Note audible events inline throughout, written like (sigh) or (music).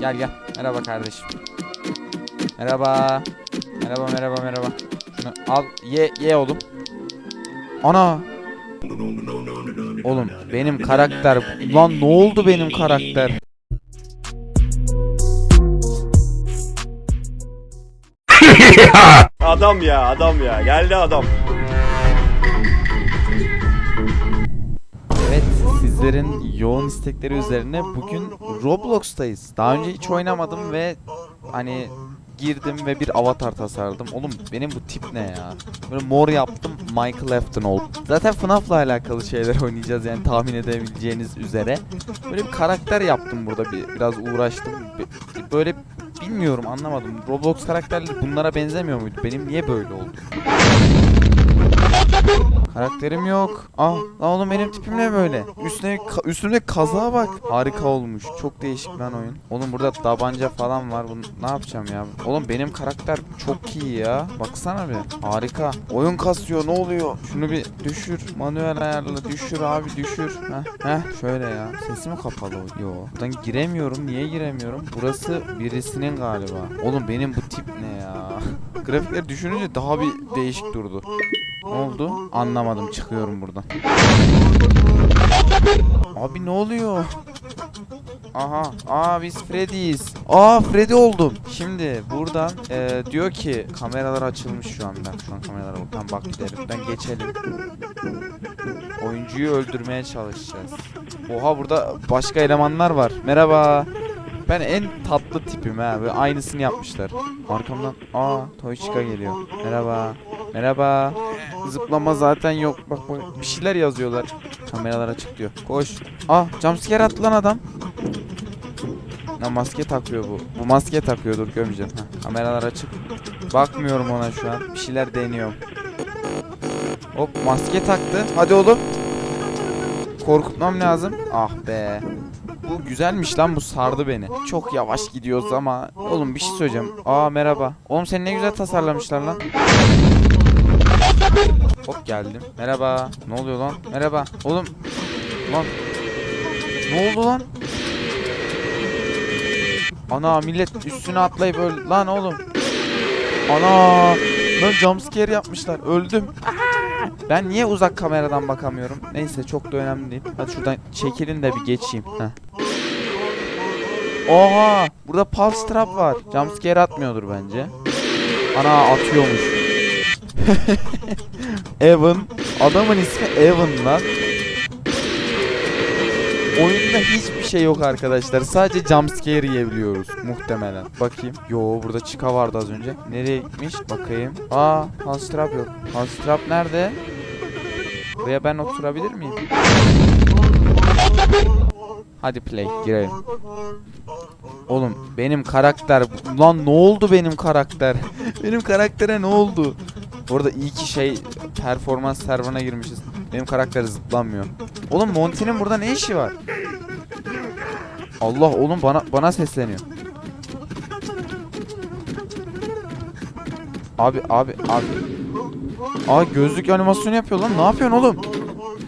Gel gel. Merhaba kardeşim. Merhaba. Merhaba merhaba merhaba. Şunu al ye ye oğlum. Ana. Oğlum benim karakter. Lan ne oldu benim karakter? (laughs) Adam ya adam ya geldi adam. Sizlerin yoğun istekleri üzerine bugün Roblox'tayız. Daha önce hiç oynamadım ve hani girdim ve bir avatar tasarladım. Oğlum benim bu tip ne ya? Böyle mor yaptım, Michael Afton oldu. Zaten FNAF'la alakalı şeyler (laughs) oynayacağız yani tahmin edebileceğiniz üzere. Böyle bir karakter yaptım burada bir biraz uğraştım. Böyle bilmiyorum anlamadım. Roblox karakterleri bunlara benzemiyor muydu? Benim niye böyle oldu? Karakterim yok. Ah lan oğlum benim tipim ne böyle? Üstüne ka- üstümde kazağa bak. Harika olmuş. Çok değişik lan oyun. Oğlum burada tabanca falan var. Bunu ne yapacağım ya? Oğlum benim karakter çok iyi ya. Baksana bir. Harika. Oyun kasıyor. Ne oluyor? Şunu bir düşür. Manuel ayarla. Düşür abi düşür. Heh. Heh. Şöyle ya. Sesi mi kapalı? Yo. Buradan giremiyorum. Niye giremiyorum? Burası birisinin galiba. Oğlum benim bu tip ne ya? Grafikleri düşününce daha bir değişik durdu. Ne oldu? Anlamadım. Çıkıyorum buradan. Abi ne oluyor? Aha. Aa biz Freddy'yiz. Aa Freddy oldum. Şimdi buradan e, diyor ki kameralar açılmış şu anda. Şu an kameralara. Tamam bak gidelim. Buradan geçelim. Oyuncuyu öldürmeye çalışacağız. Oha burada başka elemanlar var. Merhaba. Ben en tatlı tipim ha. Böyle aynısını yapmışlar. Arkamdan aa Toychica geliyor. Merhaba. Merhaba. Zıplama zaten yok. Bak bak bir şeyler yazıyorlar. Kameralar açık diyor. Koş. Ah jumpscare attı lan adam. Ya maske takıyor bu. Bu maske takıyor dur görmeyeceğim. Heh, kameralar açık. Bakmıyorum ona şu an. Bir şeyler deniyorum. Hop maske taktı. Hadi oğlum. Korkutmam lazım. Ah be. Bu güzelmiş lan bu sardı beni. Çok yavaş gidiyoruz ama. Oğlum bir şey söyleyeceğim. Aa merhaba. Oğlum seni ne güzel tasarlamışlar lan. Hop geldim. Merhaba. Ne oluyor lan? Merhaba. Oğlum. Lan. Ne oldu lan? Ana millet üstüne atlayıp öl... Lan oğlum. Ana. Lan jumpscare yapmışlar. Öldüm. Ben niye uzak kameradan bakamıyorum? Neyse çok da önemli değil. Hadi şuradan çekilin de bir geçeyim. Heh. Oha! Burada pulse trap var. Jumpscare atmıyordur bence. Ana atıyormuş. (laughs) Evan. Adamın ismi Evan lan. Oyunda hiçbir şey yok arkadaşlar. Sadece jumpscare yiyebiliyoruz muhtemelen. Bakayım. Yo burada çıka vardı az önce. Nereye gitmiş? Bakayım. Aa, pulse trap yok. Pulse trap nerede? Buraya ben oturabilir miyim? Hadi play girelim. Oğlum benim karakter lan ne oldu benim karakter? (laughs) benim karaktere ne oldu? Bu arada iyi ki şey performans serverına girmişiz. Benim karakter zıplanmıyor. Oğlum Monty'nin burada ne işi var? Allah oğlum bana bana sesleniyor. Abi abi abi. Aa gözlük animasyonu yapıyor lan. Ne yapıyorsun oğlum?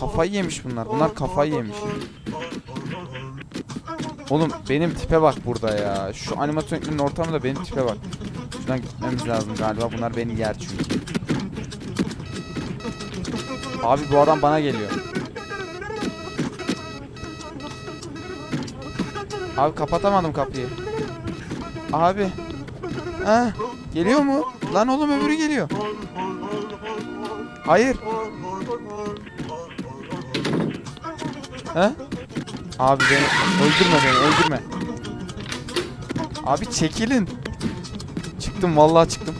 Kafayı yemiş bunlar. Bunlar kafayı yemiş. Oğlum benim tipe bak burada ya. Şu animatroniklerin ortamında benim tipe bak. Şuradan gitmemiz lazım galiba. Bunlar beni yer çünkü. Abi bu adam bana geliyor. Abi kapatamadım kapıyı. Abi. Ha, geliyor mu? Lan oğlum öbürü geliyor. Hayır. He? Abi beni öldürme beni öldürme. Abi çekilin. Çıktım vallahi çıktım.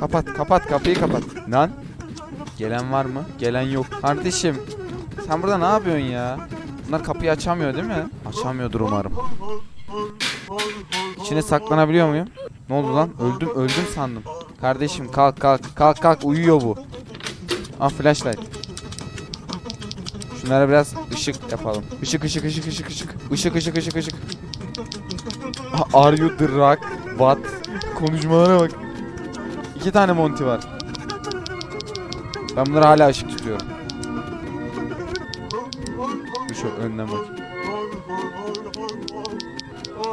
Kapat kapat kapıyı kapat. Lan. Gelen var mı? Gelen yok. Kardeşim. Sen burada ne yapıyorsun ya? Bunlar kapıyı açamıyor değil mi? Açamıyordur umarım. İçine saklanabiliyor muyum? Ne oldu lan? Öldüm öldüm sandım. Kardeşim kalk kalk kalk kalk uyuyor bu. Ah flashlight. Şunlara biraz ışık yapalım. Işık ışık ışık ışık ışık. Işık ışık ışık ışık. Are you the rock? What? Konuşmalara bak. İki tane Monty var. Ben bunları hala ışık tutuyorum. Şu önden bak.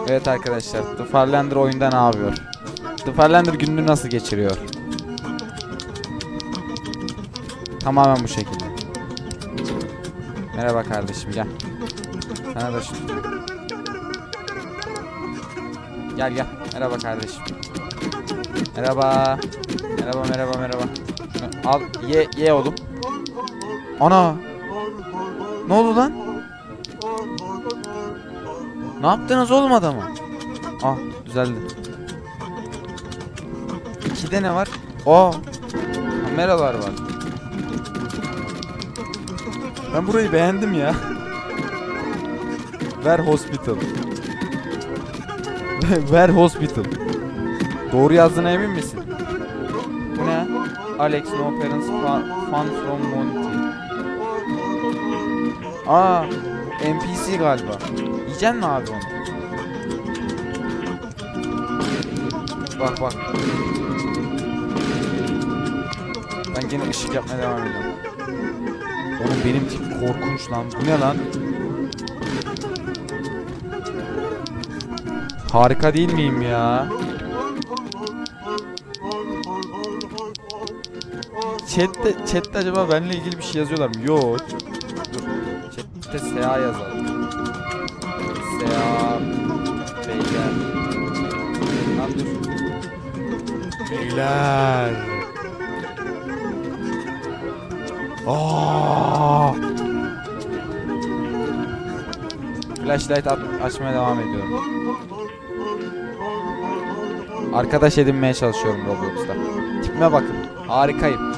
Evet arkadaşlar, The Farlander oyunda ne yapıyor? The Farlander gününü nasıl geçiriyor? Tamamen bu şekilde. Merhaba kardeşim gel. Sana da şu... Gel gel. Merhaba kardeşim. Merhaba. Merhaba merhaba merhaba. Al ye ye oğlum. Ana. Ne oldu lan? Ne yaptınız oğlum adamı? Ah düzeldi. İkide ne var? Aa. Kameralar var. Ben burayı beğendim ya. Ver Hospital. (laughs) Ver Hospital. Doğru yazdığına emin misin? Bu ne? Alex no parents fun, fun from Monty. Aa, NPC galiba. Yiyecek mi abi onu? Bak bak. Ben gene ışık yapmaya devam ediyorum. Oğlum benim tip korkunç lan. Bu ne lan? Harika değil miyim ya? Chat'te, chat'te acaba benimle ilgili bir şey yazıyorlar mı? Yok. Chat'te SA yazalım. SA Beyler. Lan dur. Beyler. Aa! Flashlight at- açmaya devam ediyorum. Arkadaş edinmeye çalışıyorum Roblox'ta. Tipime bakın. Harikayım.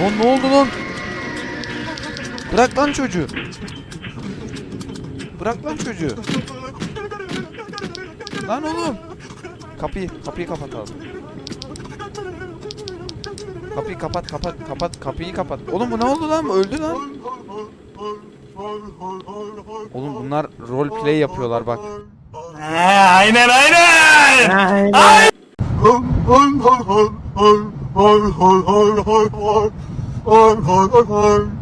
Lan ne oldu lan? Bırak lan çocuğu. Bırak lan çocuğu. Lan oğlum. Kapıyı, kapıyı kapatalım. Kapıyı kapat, kapat, kapat, kapıyı kapat. Oğlum bu ne oldu lan? Öldü lan. Oğlum bunlar rol play yapıyorlar bak. Aynen aynen. Aynen. aynen.